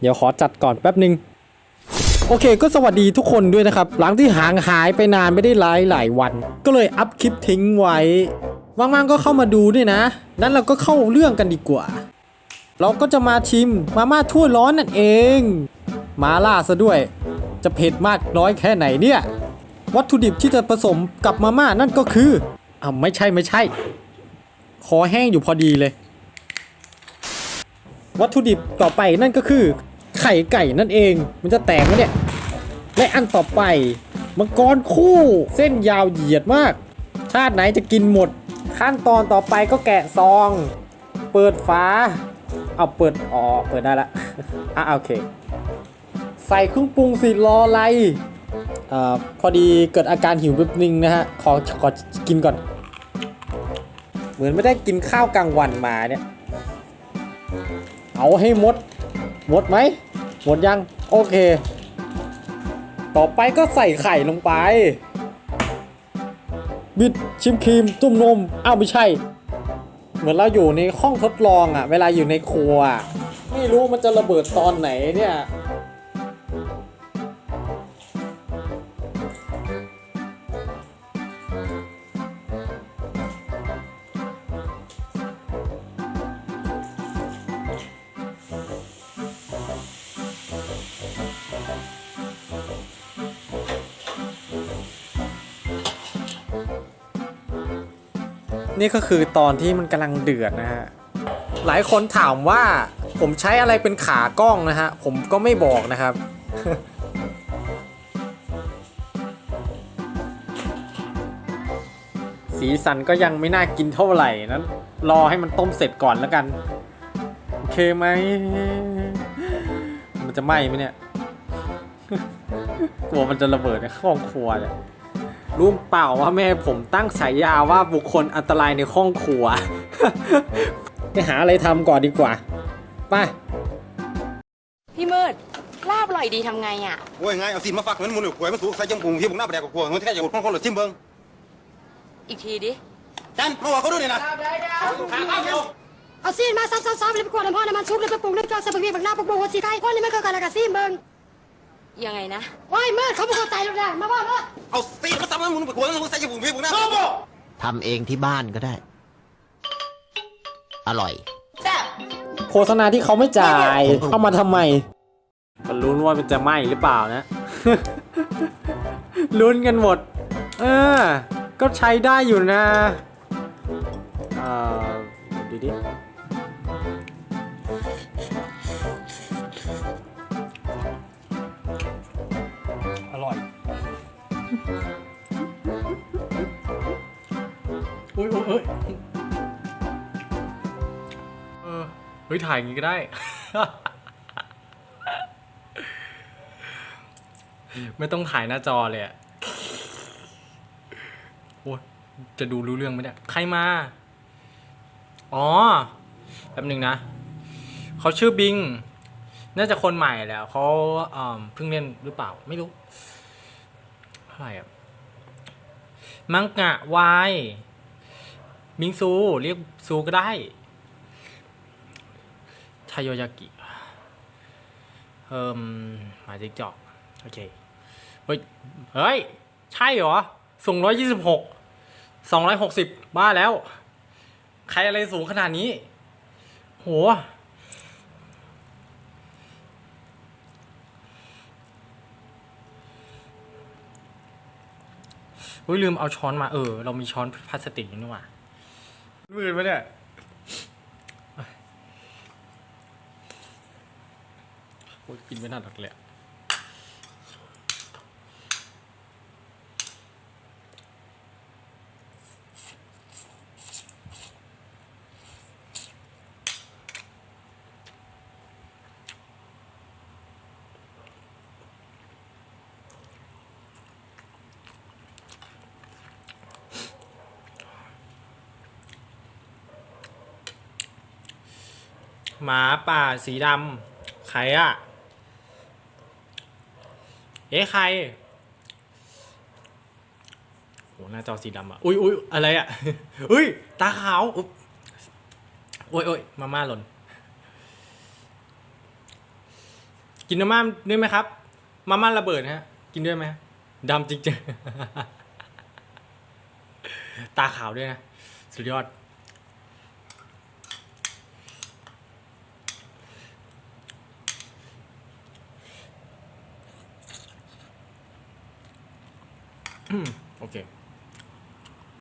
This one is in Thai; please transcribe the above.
เดี๋ยวขอจัดก่อนแป๊บหนึ่งโอเคก็สวัสดีทุกคนด้วยนะครับ หลังที่ห่างหายไปนานไม่ได้ไลฟ์หลายวัน ก็เลยอัพคลิปทิ้งไว้ว่างๆก็เข้ามาดูด้วยนะ นั้นเราก็เข้าเรื่องกันดีกว่า เราก็จะมาชิมมาม่าถ้วยร้อนนั่นเอง มาล่าซะด้วย จะเผ็ดมากน้อยแค่ไหนเนี่ย วัตถุดิบที่จะผสมกับมาม่านั่นก็คืออ่าไม่ใช่ไม่ใช่ คอแห้งอยู่พอดีเลย วัตถุดิบต่อไปนั่นก็คือ ไข่ไก่นั่นเอง มันจะแตกไหมเนี่ย และอันต่อไป มังกรคู่เส้นยาวเหยียดมาก ชาติไหนจะกินหมด ขั้นตอนต่อไปก็แกะซอง เปิดฝาเอาเปิดอ๋อเปิดได้ละอะโอเค ใส่เครื่องปรุงสิรออะไรเอ่อพอดีเกิดอาการหิวแป๊บนึงนะฮะขอขอกินก่อน เหมือนไม่ได้กินข้าวกลางวันมาเนี่ย เอาให้หมด หมดไหม หมดยัง โอเค ต่อไปก็ใส่ไข่ลงไป บิดชิมครีมจุ่มนม อ้าวไม่ใช่ เหมือนเราอยู่ในห้องทดลองอะเวลาอยู่ในครัว ไม่รู้มันจะระเบิดตอนไหนเนี่ย นี่ก็คือตอนที่มันกำลังเดือดนะฮะ หลายคนถามว่าผมใช้อะไรเป็นขากล้องนะฮะ ผมก็ไม่บอกนะครับ สีสันก็ยังไม่น่ากินเท่าไหร่นั้นรอให้มันต้มเสร็จก่อนแล้วกัน โอเคไหม มันจะไหม้ไหมเนี่ย กลัวมันจะระเบิดในห้องครัวเนี่ย รู้เปล่าว่าแม่ผมตั้งฉายาว่าบุคคลอันตรายในห้องครัว ไปหาอะไรทำก่อนดีกว่า ไป พี่มืดลาบอร่อยดีทำไงอะโอ้ยไงเอาสินมาฝักเงินมูลหวยมาสูใส่จมูกที่บุกหน้าแปลกกว่าขวเงินที่แค่จะหมดข้องคนหลุดซิมเบิ้งอีกทีดิจันมาบอกเขาดูนี่นะขาข้าวเดียวเอาซีนมาซับซับซับเลยไปกวาดน้ำพ่อน้ำมันซุปเลยไปปรุงเลยจอดใส่บักเบียบักหน้าปักบัวหัวสีไก่คนนี้มันคือกันแล้วกับซีนเบิ้ง ยังไงนะ ว้ายเมื่อเขาบอกเขาตายแล้วนะมาว่าเมื่อเอาสินมาสับเงินมูลหวยเงินใส่จมูกที่บุกหน้าทำเองที่บ้านก็ได้ อร่อยโฆษณาที่เขาไม่จ่ายเอามาทำไมก็ลุ้นว่ามันจะไหม้หรือเปล่านะ ลุ้นกันหมด เออ ก็ใช้ได้อยู่นะเอ่อดูดิ อุ้ยอุ้ยอุ้ยเออเฮ้ยถ่ายอย่างงี้ก็ได้ ไม่ต้องถ่ายหน้าจอเลยอะโอ้จะดูรู้เรื่องไหมเนี่ยใครมา อ๋อแป๊บหนึ่งนะ เขาชื่อบิง น่าจะคนใหม่แล้ว เขาเอ่อเพิ่งเล่นหรือเปล่า ไม่รู้ เท่าไหร่อะมังกะวายบิงซู เรียกซูก็ได้ทาโยยากิ เอ่มหมายถึงจอก โอเค เฮ้ย เฮ้ย ใช่เหรอ สูงร้อยยี่สิบหกสองร้อยหกสิบบ้าแล้ว ใครอะไรสูงขนาดนี้ โห เฮ้ยลืมเอาช้อนมาเออ เรามีช้อนพลาสติกอยู่นี่หว่ามือปะเนี่ยโอ้ยกินไม่น่าดักเลย หมาป่าสีดำใครอะเอ๊ะใครโหหน้าจอสีดำอะอุ้ยอุ้ยอะไรอะอุ้ยตาขาวอุ๊ยโอ้ยโอ้ยมาม่าหล่นกินมาม่าด้วยไหมครับ มาม่าระเบิดนะฮะ กินด้วยไหมดำจริงๆตาขาวด้วยนะ สุดยอด โอเค